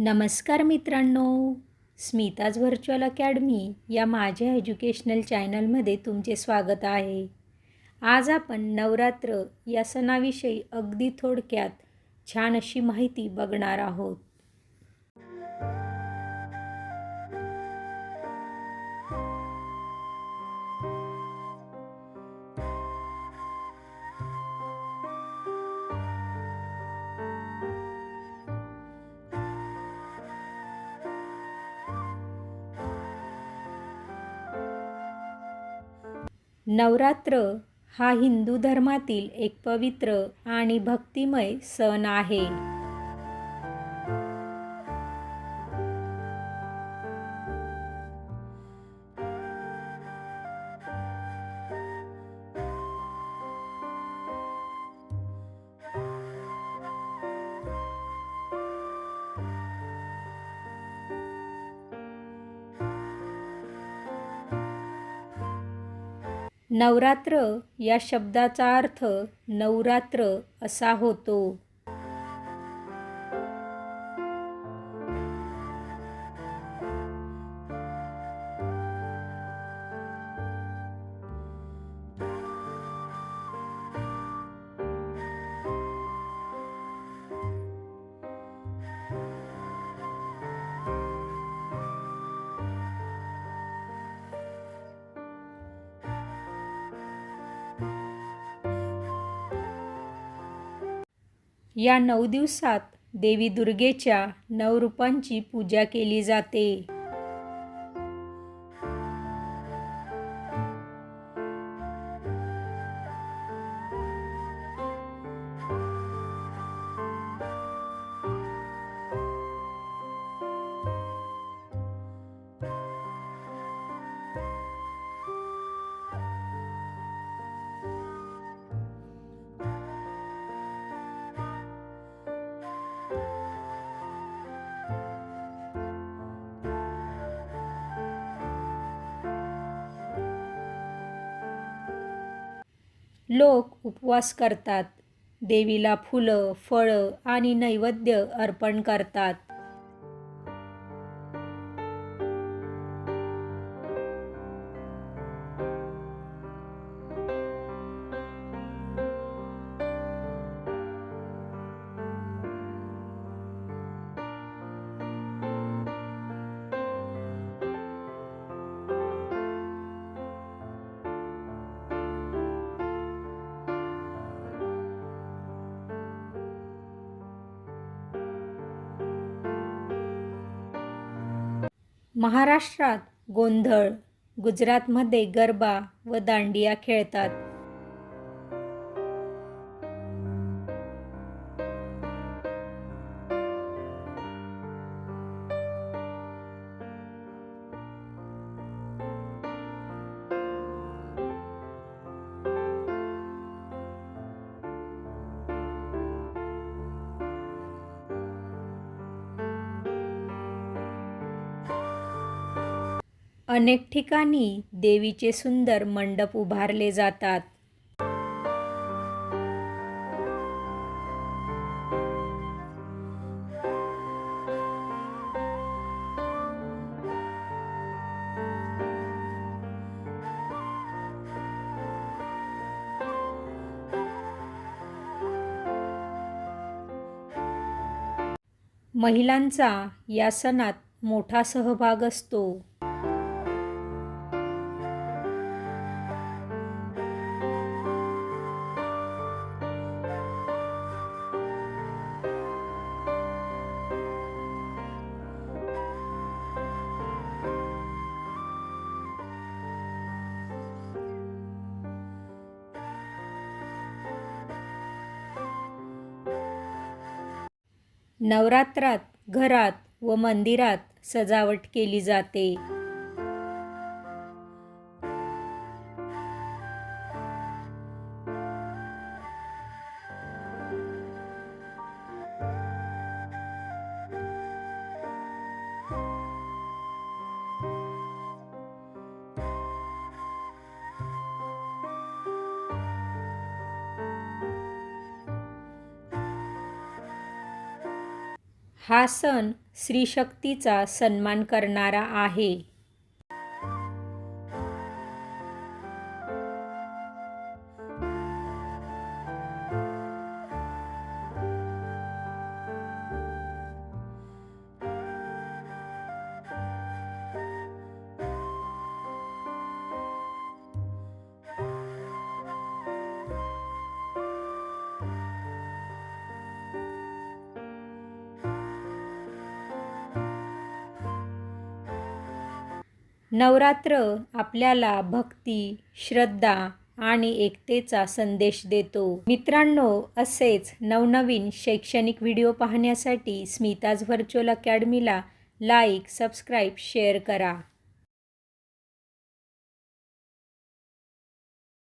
नमस्कार मित्रांनो Smita's virtual academy या माझ्या एज्युकेशनल चॅनलमध्ये तुमचे स्वागत आहे. आज आपण नवरात्र या सणाविषयी अगदी थोडक्यात छान अशी माहिती बघणार आहोत. नवरात्र हा हिंदू धर्मातील एक पवित्र आणि भक्तिमय सण आहे. नवरात्र या शब्दाचा अर्थ नवरात्र असा होतो. या नऊ दिवसात देवी दुर्गेच्या नऊ रूपांची पूजा केली जाते. लोक उपवास करतात. देवीला फुलं फळं आणि नैवेद्य अर्पण करतात. महाराष्ट्रात गोंधळ गुजरातमध्ये गरबा व दांडिया खेळतात. अनेक ठिकाणी देवीचे सुंदर मंडप उभारले जातात. महिलांचा या सणात मोठा सहभाग असतो. नवरात्रात घरात व मंदिरात सजावट केली जाते. हा सण स्त्रीशक्तीचा सन्मान करणारा आहे. नवरात्र आपल्याला भक्ती श्रद्धा आणि एकतेचा संदेश देतो. मित्रांनो असेच नवनवीन शैक्षणिक व्हिडिओ पाहण्यासाठी स्मिताज व्हर्च्युअल अकॅडमीला लाईक सबस्क्राईब शेअर करा.